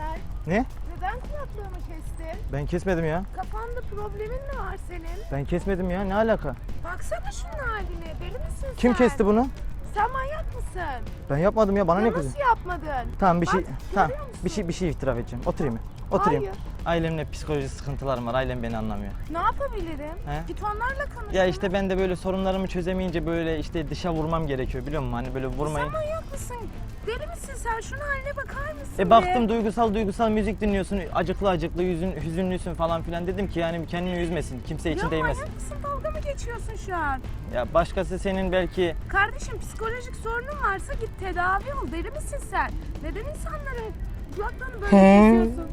sen? Ne? Neden kulaklığımı kestin? Ben kesmedim ya. Kafanda problemin mi var senin? Ben kesmedim ya. Ne alaka? Baksana şunun haline. Deli misin sen? Kim kesti bunu? Sen manyak mısın? Ben yapmadım ya. Bana Ya ne nasıl kızın? yapmadın? Tamam bir şey Bak, tamam. görüyor musun? Bir şey bir şey itiraf edeceğim. Oturayım mı? Oturayım. Hayır. Ailemle psikolojik sıkıntılarım var. Ailem beni anlamıyor. Ne yapabilirim? He? Git onlarla konuş. Ya işte ben de böyle sorunlarımı çözemeyince böyle işte dışa vurmam gerekiyor biliyor musun? Hani böyle vurmayı. Sen manyak mısın? Deli misin sen? Şunun haline bakar mısın E be? baktım duygusal duygusal müzik dinliyorsun. Acıklı acıklı yüzün hüzünlüsün falan filan. Dedim ki yani kendini üzmesin. Kimse için ya değmesin. manyak mısın? Dalga mı geçiyorsun şu an? Ya başkası senin belki Kardeşim psikolojik sorunun varsa git tedavi ol. Deli misin sen? Neden insanların kulaklarını böyle kesiyorsun?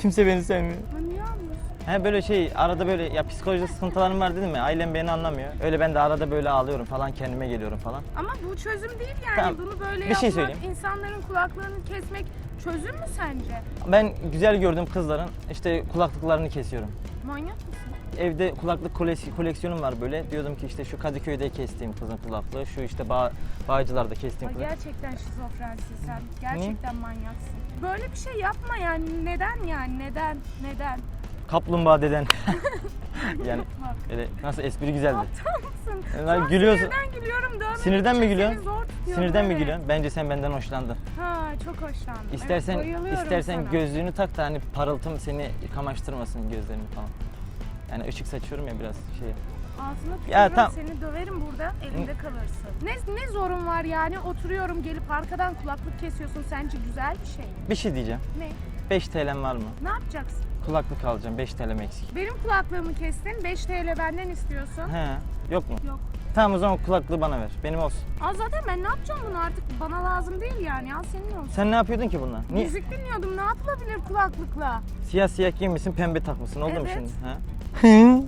kimse beni sevmiyor. Ya niye anlıyorsun? He böyle şey arada böyle ya psikolojik sıkıntılarım var dedim ya ailem beni anlamıyor. Öyle ben de arada böyle ağlıyorum falan kendime geliyorum falan. Ama bu çözüm değil yani. Tamam, Bunu böyle bir yapmak, şey söyleyeyim. insanların kulaklarını kesmek çözüm mü sence? Ben güzel gördüğüm kızların işte kulaklıklarını kesiyorum. Manyak mısın? Evde kulaklık koleks- koleksiyonum var böyle. Diyordum ki işte şu Kadıköy'de kestiğim kızın kulaklığı, şu işte Bağ, Bağcılar'da kestiğim Ay kulaklığı. gerçekten şizofrensin sen. Gerçekten manyaksın. Böyle bir şey yapma yani. Neden yani? Neden? Neden? Kaplumbağa deden. yani öyle nasıl espri güzeldi. Aptal mısın? E, Şu an gülüyorsun. Sinirden gülüyorum. Dövmemek Sinirden mi gülüyorsun? seni zor tutuyorum, Sinirden mi evet. gülüyorsun? Bence sen benden hoşlandın. Ha çok hoşlandım. İstersen evet, bayılıyorum istersen sana. gözlüğünü tak da hani parıltım seni kamaştırmasın gözlerini falan. Yani ışık saçıyorum ya biraz şey. Ağzına tükürürüm Ya, tamam. seni döverim burada elinde kalırsın. Ne, ne zorun var yani oturuyorum gelip arkadan kulaklık kesiyorsun sence güzel bir şey mi? Bir şey diyeceğim. Ne? 5 TL'm var mı? Ne yapacaksın? Kulaklık alacağım 5 TL'm eksik. Benim kulaklığımı kestin 5 TL benden istiyorsun. He, yok mu? Yok. Tamam o zaman kulaklığı bana ver. Benim olsun. Aa zaten ben ne yapacağım bunu artık bana lazım değil yani al senin olsun. Sen ne yapıyordun ki bunlar? Niye? Müzik dinliyordum ne yapılabilir kulaklıkla? Siyah siyah giymişsin, pembe takmışsın. Oldu mu Evet. şimdi? Ha?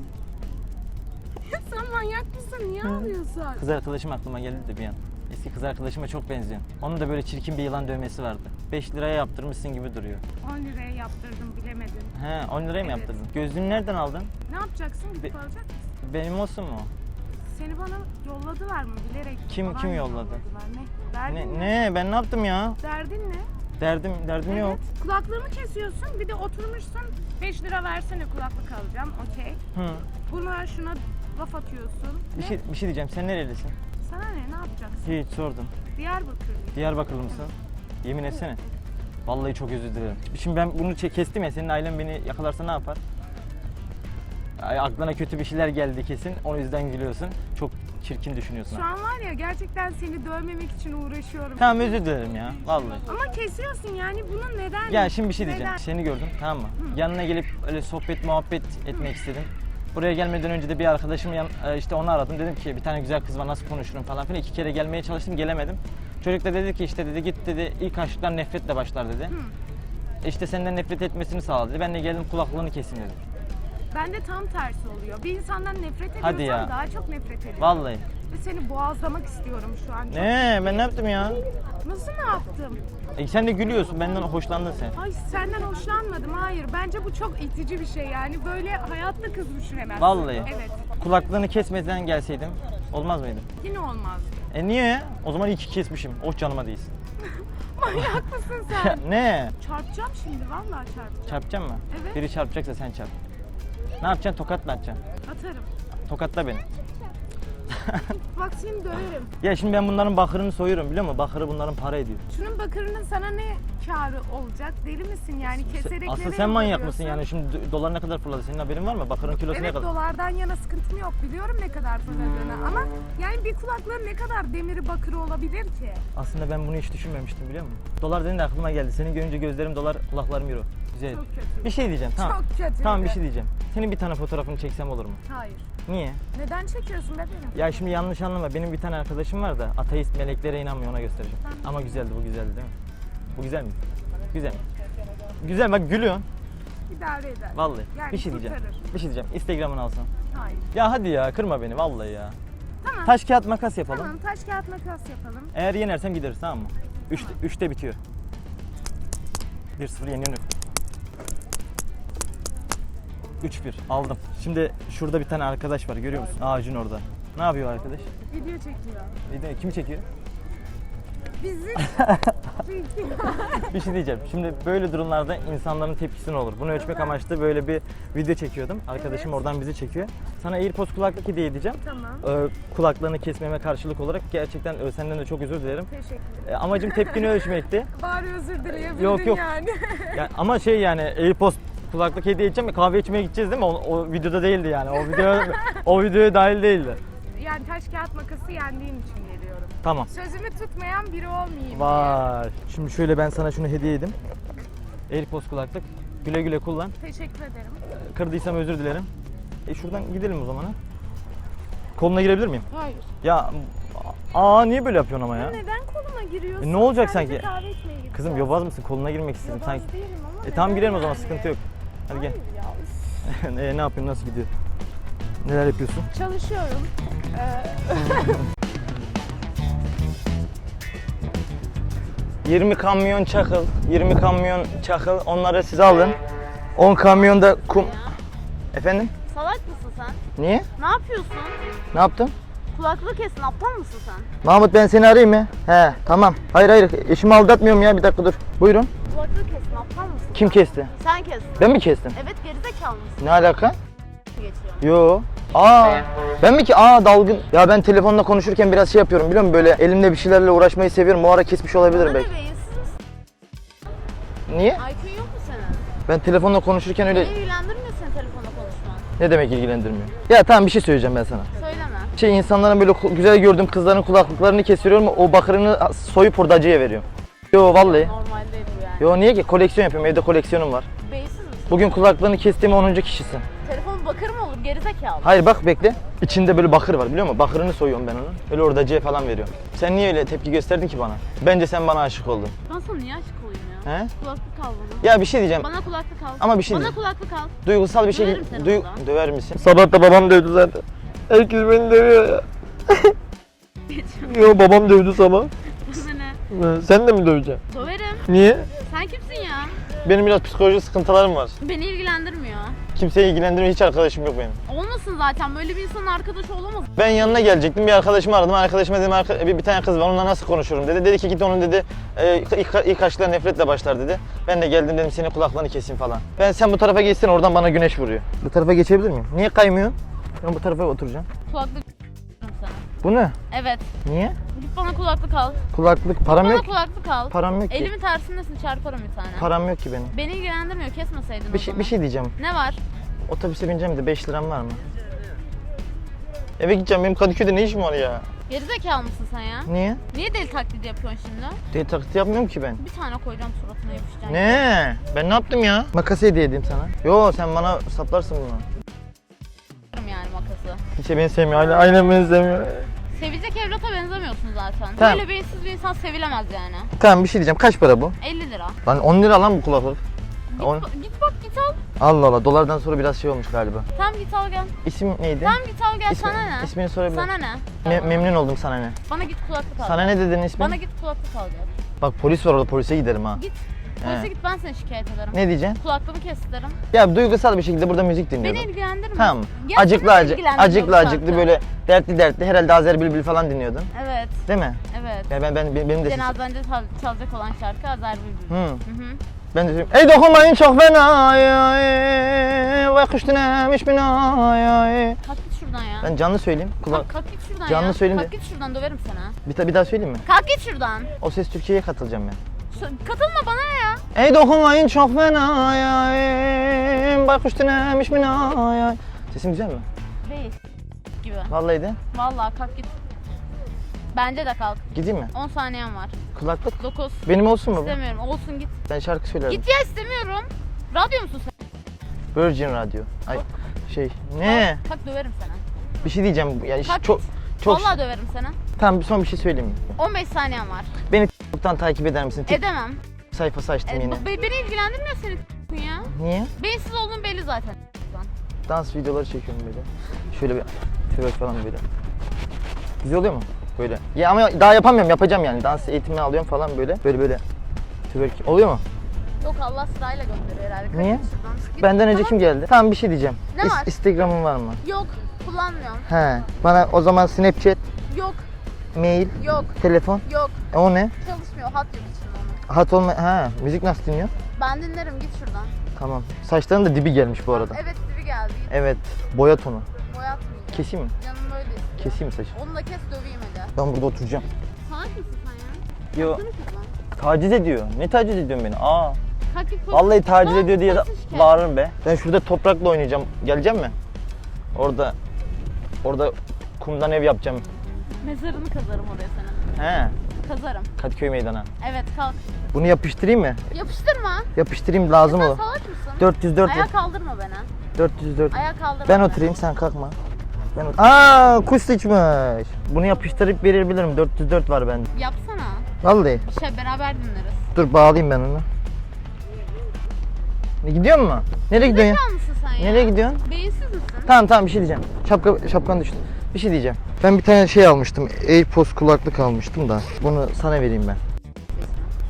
Sen manyak mısın niye ağlıyorsun? Kız arkadaşım aklıma geldi de bir an. Eski kız arkadaşıma çok benziyor. Onun da böyle çirkin bir yılan dövmesi vardı. 5 liraya yaptırmışsın gibi duruyor. 10 liraya yaptırdım bilemedin. He, 10 liraya mı Evet. yaptırdın? Gözlüğünü nereden aldın? Ne yapacaksın gidip Be- alacak mısın? Benim olsun mu? Seni bana yolladılar mı bilerek? Kim- falan kim yolladı? yolladılar. Ne? Derdin Ne, ne? Ben ne yaptım ya? Derdin ne? Derdim, derdim yok. Evet. Kulaklığımı kesiyorsun bir de oturmuşsun 5 lira versene kulaklık alacağım okey. Hı. Buna şuna laf atıyorsun. Bir Ne? şey, bir şey diyeceğim. Sen nerelisin? Sana ne ne yapacaksın? Hiç sordum. Diyarbakır. Diyarbakırlı mısın? Yemin etsene. Vallahi çok özür dilerim. Şimdi ben bunu çe- kestim ya senin ailen beni yakalarsa ne yapar? Ay, aklına kötü bir şeyler geldi kesin. O yüzden gülüyorsun. Çok çirkin düşünüyorsun. Şu an var ya gerçekten seni dövmemek için uğraşıyorum. Tamam özür dilerim ya. Vallahi. Ama kesiyorsun yani bunu neden? Ya şimdi bir şey diyeceğim. Neden? Seni gördüm tamam mı? Yanına gelip öyle sohbet muhabbet etmek istedim. Buraya gelmeden önce de bir arkadaşım yan, e, işte onu aradım. Dedim ki bir tane güzel kız var nasıl konuşurum falan filan. İki kere gelmeye çalıştım gelemedim. Çocuk da dedi ki işte dedi git dedi ilk aşklar nefretle başlar dedi. İşte senden nefret etmesini sağladı. Ben de geldim kulaklığını kesin dedim. Ben de tam tersi oluyor. Bir insandan nefret ediyorsam Hadi ya. daha çok nefret ediyorum. Vallahi. Ve seni boğazlamak istiyorum şu an. Ne ben ne yaptım ya? Nasıl ne yaptım? E sen de gülüyorsun benden hoşlandın sen. Ay senden hoşlanmadım. Hayır. Bence bu çok itici bir şey yani. Böyle hayatta kızmış hemen. Vallahi. Evet. Kulaklığını kesmeden gelseydim olmaz mıydı? Yine olmaz. E niye? O zaman iyi ki kesmişim. Oh canıma değilsin. Manyak mısın sen? ne? Çarpacağım şimdi. Vallahi çarpacağım. Çarpacak mı? Evet. Biri çarpacaksa sen çarp. Ne yapacaksın? Tokat mı atacaksın? Atarım. Tokatla beni. Bak seni döverim. Ya şimdi ben bunların bakırını soyuyorum biliyor musun? Bakırı bunların para ediyor. Şunun bakırının sana ne karı olacak? Deli misin yani? Keserek Asıl sen manyak mısın yani? Şimdi do- dolar ne kadar fırladı? Senin haberin var mı? Bakırın kilosu ne Evet kadar? dolardan yana sıkıntım yok. Biliyorum ne kadar fırladığını ama yani bir kulaklığın ne kadar demiri bakırı olabilir ki? Aslında ben bunu hiç düşünmemiştim biliyor musun? Dolar dediğinde aklıma geldi. Seni görünce gözlerim dolar, kulaklarım euro. Güzel. Çok kötü. Bir şey diyeceğim tamam. Çok kötü. Tamam bir şey diyeceğim. Senin bir tane fotoğrafını çeksem olur mu? Hayır. Niye? Neden çekiyorsun bebeğim? Ya şimdi yanlış anlama. Benim bir tane arkadaşım var da ateist meleklere inanmıyor ona göstereceğim. Tamam. Ama güzeldi bu güzeldi değil mi? Bu güzel mi? Güzel? Güzel bak gülüyorsun. İdare eder. Vallahi. Yani bir şey diyeceğim. kurtarır. Bir şey diyeceğim. Instagram'ını alsan. Hayır. Ya hadi ya kırma beni vallahi ya. Tamam. Taş kağıt makas yapalım. Tamam taş kağıt makas yapalım. Eğer yenersem gideriz tamam mı? 3 Tamam. 3'te bitiyor. 1-0 yeniyorum. 3-1 aldım. Şimdi şurada bir tane arkadaş var görüyor musun? Ağacın orada. Ne yapıyor arkadaş? Video çekiyor. Video- Kim çekiyor? Bizi Bir şey diyeceğim. Şimdi böyle durumlarda insanların tepkisi ne olur? Bunu ölçmek amaçlı böyle bir video çekiyordum. Arkadaşım Evet. oradan bizi çekiyor. Sana AirPods kulaklık hediye edeceğim. Tamam. Ee, kulaklarını kesmeme karşılık olarak gerçekten e, senden de çok özür dilerim. Teşekkür ederim. E, amacım tepkini ölçmekti. Bari özür dileyebilirdin Yok, yok. yani. Ya, ama şey yani AirPods kulaklık hediye edeceğim ve kahve içmeye gideceğiz değil mi? O, o videoda değildi yani. O video o videoya dahil değildi. Yani taş kağıt makası yendiğin için geliyorum. Tamam. Sözümü tutmayan biri olmayayım. Vay. Şimdi şöyle ben sana şunu hediye edeyim. AirPods kulaklık. Güle güle kullan. Teşekkür ederim. Kırdıysam özür dilerim. E şuradan gidelim o zaman ha. Koluna girebilir miyim? Hayır. Ya aa niye böyle yapıyorsun ama ya? Neden koluma giriyorsun? E, ne olacak Sadece sanki? kahve içmeye gideceğiz. Kızım yobaz mısın? Koluna girmek istedim Yobaz sanki. değilim ama E neden girelim o zaman yani? sıkıntı yok. Hadi gel. Ya, e, ne yapıyorsun? Nasıl gidiyor? Neler yapıyorsun? Çalışıyorum. Ee, 20 kamyon çakıl, 20 kamyon çakıl onları siz alın. 10 kamyon da kum. Efendim? Salak mısın sen? Niye? Ne yapıyorsun? Ne yaptım? Kulaklığı kesin aptal mısın sen? Mahmut ben seni arayayım mı? He tamam. Hayır hayır eşimi aldatmıyorum ya bir dakika dur. Buyurun. Kulaklığı kesin aptal mısın? Kim kesti? Sen kestin. Ben mi kestim? Evet gerizekalı mısın? Ne alaka? Geçiyor. Yo. Aa. Ben mi ki? Aa dalgın. Ya ben telefonla konuşurken biraz şey yapıyorum biliyor musun? Böyle elimde bir şeylerle uğraşmayı seviyorum. O ara kesmiş olabilirim belki. ne misin? Niye? IQ'un yok mu senin? Ben telefonla konuşurken öyle Beni ilgilendirmiyor senin telefonla konuşman. ne demek ilgilendirmiyor? Ya tamam bir şey söyleyeceğim ben sana. Söyleme. Şey insanların böyle ku- güzel gördüğüm kızların kulaklıklarını kesiyorum. O bakırını soyup hurdacıya veriyorum. Yo vallahi. Normal değil. Yo niye ki? Koleksiyon yapıyorum. Evde koleksiyonum var. Beyinsiz misin? Bugün kulaklığını kestiğim 10. kişisin. Telefon bakır mı olur gerizekalı? Hayır bak bekle. İçinde böyle bakır var biliyor musun? Bakırını soyuyorum ben onu. Öyle hurdacıya falan veriyorum. Sen niye öyle tepki gösterdin ki bana? Bence sen bana aşık oldun. Ben sana niye aşık olayım ya? He? Kulaklık al bana. Ya bir şey diyeceğim. Bana kulaklık al. Ama bir şey Bana diyeceğim. kulaklık al. Duygusal bir şey Döverim seni Duy- döver misin? Sabah da babam dövdü zaten. Herkes beni dövüyor ya. Yo babam dövdü sabah. Bana ne? Sen de mi döveceksin? Döverim. Niye? Benim biraz psikolojik sıkıntılarım var. Beni ilgilendirmiyor. Kimseyi ilgilendirmiyor, hiç arkadaşım yok benim. Olmasın zaten. Böyle bir insanın arkadaşı olamaz. Ben yanına gelecektim, bir arkadaşımı aradım. Arkadaşıma dedim, "Arka- bir, bir tane kız var, onunla nasıl konuşurum dedi. Dedi ki git onun dedi, e, ilk, ilk aşklar nefretle başlar dedi. Ben de geldim dedim, senin kulaklarını keseyim falan. Ben sen bu tarafa geçsin, oradan bana güneş vuruyor. Bu tarafa geçebilir miyim? Niye kaymıyorsun? Ben bu tarafa oturacağım. Kulaklık. Bu ne? Evet. Niye? Git bana kulaklık al. Kulaklık, param Bana yok. kulaklık al. Param yok ki. Elimin tersindesin çarparım bir tane. Param yok ki benim. Beni ilgilendirmiyor kesmeseydin Bir o şey, zaman. bir şey diyeceğim. Ne var? Otobüse bineceğim de 5 liram var mı? Eve gideceğim, benim Kadıköy'de ne işim var ya? Gerizekalı mısın sen ya? Niye? Niye deli taklidi yapıyorsun şimdi? Deli taklidi yapmıyorum ki ben. Bir tane koyacağım suratına yapışacaksın. Ne? Ben ne yaptım ya? Makas hediye edeyim sana. Yo sen bana saplarsın bunu. Yaparım yani makası. Hiç beni sevmiyor. Aynen, aynen beni sevmiyor. Sevecek evlata benzemiyorsun zaten. Tamam. Böyle beyinsiz bir insan sevilemez yani. Tamam bir şey diyeceğim. Kaç para bu? 50 lira. Lan 10 lira lan bu kulaklık. Git, On- git bak git al. Allah Allah. Dolardan sonra biraz şey olmuş galiba. Tamam git al gel. İsim neydi? Tamam git al gel İsmi- sana ne? İsmini sorabilir Sana ne? Me- memnun oldum sana ne? Bana git kulaklık al. Sana ne dedin ismin? Bana git kulaklık al gel. Bak polis var orada polise giderim ha. Git. Polise git ben seni şikayet ederim. Ne diyeceksin? Kulaklığımı kestirim. Ya duygusal bir şekilde burada müzik Beni dinliyordum. ilgilendirmez. Tamam. Ya acıklı seni acı, ilgilendirmiyor acıklı bu acıklı saatte. böyle dertli dertli herhalde Azer Bülbül falan dinliyordun. Evet, Değil mi? evet. Ya ben ben benim de sesim- Cenazende çal- çalacak olan şarkı Azer Bülbül. Hı. Hı. Ben de söyleyeyim. Ey dokunmayın çok fena ay, ay, ve kuş dinemiş bina ay, ay. Kalk git şuradan ya. Ben canlı söyleyeyim. Kulak. Kalk, kalk git şuradan Canlı ya. söyleyeyim Kalk de- git şuradan döverim seni. ha. Bir, ta- bir daha söyleyeyim mi? Kalk git şuradan. O ses Türkiye'ye katılacağım ben. Sö- Katılma bana ya. Ey dokunmayın çok fena ay, ay, baykuş dinemiş bina ay, ay. Sesim güzel mi? Değil. Gibi. Vallahi de. Vallahi kalk git. Bence de kalk. Gideyim mi? 10 saniyen var. Kulaklık. 9. Benim olsun mu bu? İstemiyorum. Olsun git. Ben şarkı söylerim. Git ya istemiyorum. Radyo musun sen? Virgin Radio. Ay şey. Ne? Kalk, kalk döverim seni. Bir şey diyeceğim. Yani Kalk çok git. çok Vallahi döverim seni. Tamam son bir şey söyleyeyim mi? 15 saniyen var. Beni TikTok'tan takip eder misin? Tik Edemem. sayfası açtım E, yine. be- beni ilgilendirmiyor senin ya. Niye? Beyinsiz olduğun belli zaten. dans videoları çekiyorum böyle. Şöyle bir twerk falan böyle. Güzel oluyor mu? Böyle. Ya ama daha yapamıyorum, yapacağım yani. Dans eğitimini alıyorum falan böyle. Böyle böyle. Twerk. Oluyor mu? Yok Allah sırayla gönderiyor herhalde. Niye? şuradan. Git. Benden önce Tamam. kim geldi? Tamam bir şey diyeceğim. Ne var? Instagram'ın var mı? Yok kullanmıyorum. He. Bana o zaman Snapchat. Yok mail, Yok. telefon. Yok. E, o ne? Çalışmıyor. Hat yok için onu. Hat olma... Ha, müzik nasıl dinliyor? Ben dinlerim. Git şuradan. Tamam. Saçların da dibi gelmiş bu arada. Evet dibi geldi. Evet, boya tonu. Boyatmayacağım. Keseyim mi? Canım öyle istiyor. Keseyim mi saçı? Onu da kes döveyim hadi. Ben burada oturacağım. Salak mısın sen ya? Yo, Baksana taciz ediyor. Ne taciz ediyorsun beni? Aa, Kalk git koş. vallahi taciz Lan, ediyor diye bağırırım be. Ben şurada toprakla oynayacağım. Gelecek mi? Orada, orada kumdan ev yapacağım. Mezarını kazarım oraya senin. He, Kazarım. Kadıköy meydana. Evet kalk. Bunu yapıştırayım mı? Yapıştırma. Yapıştırayım lazım Sen olur. salak mısın? 404 Ayağa kaldırma beni. 404. Ayağa kaldırma Ben beni. oturayım sen kalkma. Ben ot- Aa kuş sıçmış. Bunu yapıştırıp verebilirim. 404 var bende. Yapsana. Vallahi. Bir şey beraber dinleriz. Dur bağlayayım ben onu. Ne gidiyor mu? Nereye gidiyorsun ya? Zekalı mısın sen ya? Nereye gidiyorsun? Beyinsiz misin? Tamam tamam bir şey diyeceğim. Şapka şapkan düştü. Bir şey diyeceğim. Ben bir tane şey almıştım. AirPods kulaklık almıştım da. Bunu sana vereyim ben.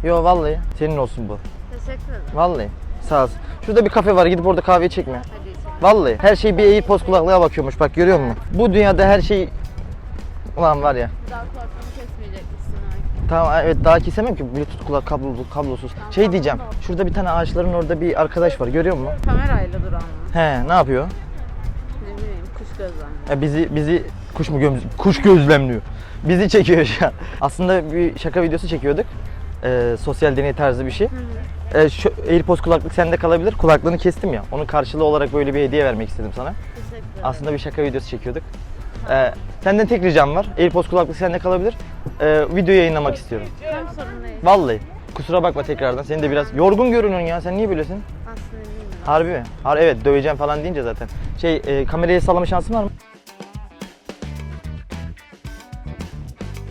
Yo vallahi senin olsun bu. Teşekkür ederim. Vallahi. Sağ ol. Şurada bir kafe var. Gidip orada kahve çekme. Hadi içelim. Vallahi her şey bir AirPods kulaklığa bakıyormuş. Bak görüyor musun? Bu dünyada her şey Ulan var ya. Daha kesmeyecekmişsin. Tamam evet daha kesemem ki Bluetooth kulak kablolu kablosuz. Şey diyeceğim. Şurada bir tane ağaçların orada bir arkadaş var. Görüyor musun? Kamerayla dur ama. He, ne yapıyor? Ne bileyim kuş gözlemli. E bizi bizi kuş mu göz kuş gözlemliyor. Bizi çekiyor şu an. Aslında bir şaka videosu çekiyorduk. Ee, sosyal deney tarzı bir şey. Ee, şu AirPods kulaklık sende kalabilir. Kulaklığını kestim ya. Onun karşılığı olarak böyle bir hediye vermek istedim sana. Teşekkür ederim. Aslında bir şaka videosu çekiyorduk. Ee, senden tek ricam var. AirPods kulaklık sende kalabilir. Ee, video yayınlamak istiyorum. Tamam sorun değil. Vallahi. Kusura bakma tekrardan. Seni de biraz yorgun görünüyorsun ya. Sen niye böylesin? Harbi mi? Har evet döveceğim falan deyince zaten. Şey e, kamerayı sallama şansın var mı?